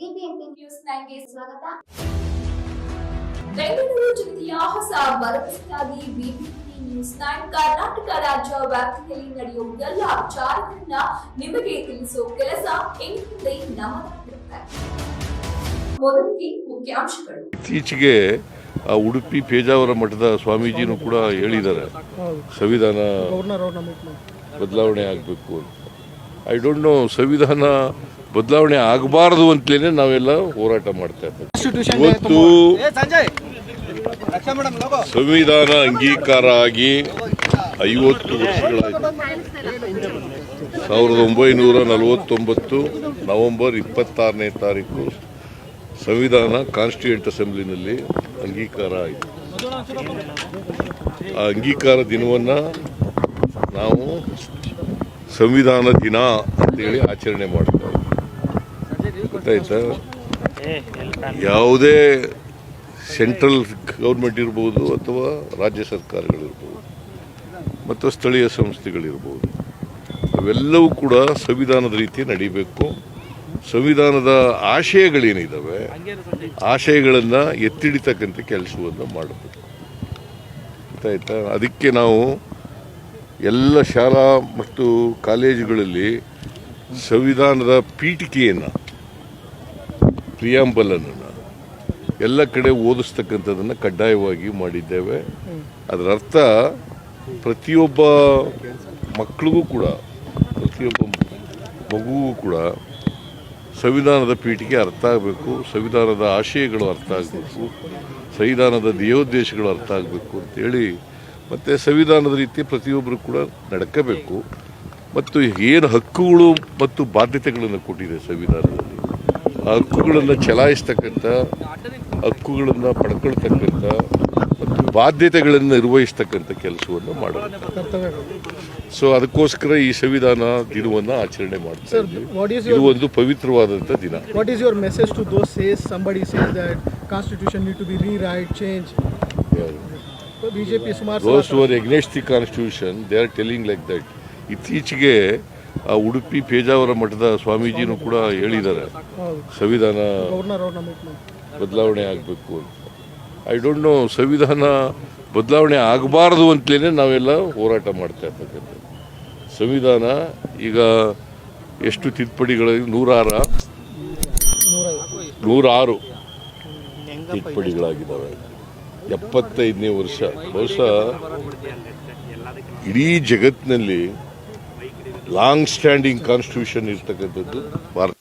BBMP news ನೈನ್ಗೆ ಸ್ವಾಗತ. ಬೆಂಗಳೂರು ಜಿಲ್ಲೆಯ ಹೊಸ ಭರವಸೆಯಾಗಿ ಬಿಬಿಎಂಪಿ ನ್ಯೂಸ್ ನೈನ್ ಕರ್ನಾಟಕ ರಾಜ್ಯ ವ್ಯಾಪ್ತಿಯಲ್ಲಿ ನಡೆಯುವ ಎಲ್ಲ ವಿಚಾರಗಳನ್ನ ನಿಮಗೆ ತಿಳಿಸುವ ಕೆಲಸ ಇನ್ಮುಂದೆ ನಮ್ಮದಾಗಿರುತ್ತೆ ಮೊದಲಿಗೆ ಮುಖ್ಯಾಂಶಗಳು. ಇತ್ತೀಚೆಗೆ ಆ ಉಡುಪಿ ಪೇಜಾವರ ಮಠದ ಸ್ವಾಮೀಜಿನೂ ಕೂಡ ಹೇಳಿದ್ದಾರೆ. ಸಂವಿಧಾನ ಬದಲಾವಣೆ ಆಗಬೇಕು ಅಂತ. ಐ ಡೋಂಟ್ ನೋ ಸಂವಿಧಾನ ಬದಲಾವಣೆ ಆಗಬಾರದು ಅಂತಲೇ ನಾವೆಲ್ಲ ಹೋರಾಟ ಮಾಡ್ತಾ ಇದ್ದೀವಿ ಇವತ್ತು ಸಂವಿಧಾನ ಅಂಗೀಕಾರ ಆಗಿ ಐವತ್ತು ವರ್ಷಗಳಾಯಿತು. ಸಾವಿರದ ಒಂಬೈನೂರ ನಲವತ್ತೊಂಬತ್ತು ನವೆಂಬರ್ ಇಪ್ಪತ್ತಾರನೇ ತಾರೀಕು ಸಂವಿಧಾನ ಕಾನ್ಸ್ಟಿಟ್ಯೂಂಟ್ ಅಸೆಂಬ್ಲಿನಲ್ಲಿ ಅಂಗೀಕಾರ ಆಯಿತು. ಆ ಅಂಗೀಕಾರ ದಿನವನ್ನು ನಾವು ಸಂವಿಧಾನ ದಿನ ಅಂತೇಳಿ ಆಚರಣೆ ಮಾಡ್ತಾರೆ ಗೊತ್ತಾಯ್ತಾ? ಯಾವುದೇ ಸೆಂಟ್ರಲ್ ಗೌರ್ಮೆಂಟ್ ಇರ್ಬೋದು ಅಥವಾ ರಾಜ್ಯ ಸರ್ಕಾರಗಳಿರ್ಬೋದು ಮತ್ತು ಸ್ಥಳೀಯ ಸಂಸ್ಥೆಗಳಿರ್ಬೋದು ಅವೆಲ್ಲವೂ ಕೂಡ ಸಂವಿಧಾನದ ರೀತಿ ನಡಿಬೇಕು. ಸಂವಿಧಾನದ ಆಶಯಗಳೇನಿದ್ದಾವೆ ಆಶಯಗಳನ್ನು ಎತ್ತಿಡಿತಕ್ಕಂಥ ಕೆಲಸವನ್ನು ಮಾಡಬೇಕು. ಗೊತ್ತಾಯ್ತಾ? ಅದಕ್ಕೆ ನಾವು ಎಲ್ಲ ಶಾಲಾ ಮತ್ತು ಕಾಲೇಜುಗಳಲ್ಲಿ ಸಂವಿಧಾನದ ಪೀಠಿಕೆಯನ್ನು ಪ್ರಿಯಾಂಬಲನ್ನು ಎಲ್ಲ ಕಡೆ ಓದಿಸ್ತಕ್ಕಂಥದ್ದನ್ನು ಕಡ್ಡಾಯವಾಗಿ ಮಾಡಿದ್ದೇವೆ. ಅದರ ಅರ್ಥ ಪ್ರತಿಯೊಬ್ಬ ಮಕ್ಕಳಿಗೂ ಕೂಡ, ಪ್ರತಿಯೊಬ್ಬ ಮಗುವೂ ಕೂಡ ಸಂವಿಧಾನದ ಪೀಠಿಗೆ ಅರ್ಥ ಆಗಬೇಕು, ಸಂವಿಧಾನದ ಆಶಯಗಳು ಅರ್ಥ ಆಗಬೇಕು, ಸಂವಿಧಾನದ ಧ್ಯೇಯೋದ್ದೇಶಗಳು ಅರ್ಥ ಆಗಬೇಕು ಅಂತೇಳಿ ಮತ್ತು ಸಂವಿಧಾನದ ರೀತಿ ಪ್ರತಿಯೊಬ್ಬರು ಕೂಡ ನಡ್ಕಬೇಕು. ಮತ್ತು ಏನು ಹಕ್ಕುಗಳು ಮತ್ತು ಬಾಧ್ಯತೆಗಳನ್ನು ಕೊಟ್ಟಿದೆ ಸಂವಿಧಾನದಲ್ಲಿ? ಹಕ್ಕುಗಳನ್ನು ಚಲಾಯಿಸ್ತಕ್ಕಂಥ ಹಕ್ಕುಗಳನ್ನು ಪಡ್ಕೊಳ್ತಕ್ಕಂಥ ಮತ್ತು ಬಾಧ್ಯತೆಗಳನ್ನು ನಿರ್ವಹಿಸ್ತಕ್ಕಂಥ ಕೆಲಸವನ್ನು ಮಾಡಬೇಕು ಸೊ ಅದಕ್ಕೋಸ್ಕರ ಈ ಸಂವಿಧಾನ ದಿನವನ್ನು ಆಚರಣೆ ಮಾಡ್ತಾ ಇದು ಒಂದು ಪವಿತ್ರವಾದಂಥ ದಿನ. What is your message to message to those says somebody says that constitution need to be rewrite change? BJP ಸುಮಾರು those were against the constitution they are telling like that ಇತ್ತೀಚೆಗೆ ಆ ಉಡುಪಿ ಪೇಜಾವರ ಮಠದ ಸ್ವಾಮೀಜಿನೂ ಕೂಡ ಹೇಳಿದ್ದಾರೆ. ಸಂವಿಧಾನ ಬದಲಾವಣೆ ಆಗಬೇಕು ಅಂತ. ಐ ಡೋಂಟ್ ನೋ ಸಂವಿಧಾನ ಬದಲಾವಣೆ ಆಗಬಾರ್ದು ಅಂತಲೇ ನಾವೆಲ್ಲ ಹೋರಾಟ ಮಾಡ್ತಾ ಇರ್ತಕ್ಕಂಥ ಸಂವಿಧಾನ ಈಗ ಎಷ್ಟು ತಿದ್ದುಪಡಿಗಳು ನೂರಾರ? ನೂರಾರು ತಿದ್ದುಪಡಿಗಳಾಗಿದ್ದಾವೆ. ಎಪ್ಪತ್ತೈದನೇ ವರ್ಷ. ಬಹುಶಃ ಇಡೀ ಜಗತ್ತಿನಲ್ಲಿ ಲಾಂಗ್ ಸ್ಟ್ಯಾಂಡಿಂಗ್ ಕಾನ್ಸ್ಟಿಟ್ಯೂಷನ್ ಇರ್ತಕ್ಕಂಥದ್ದು ಭಾರತ.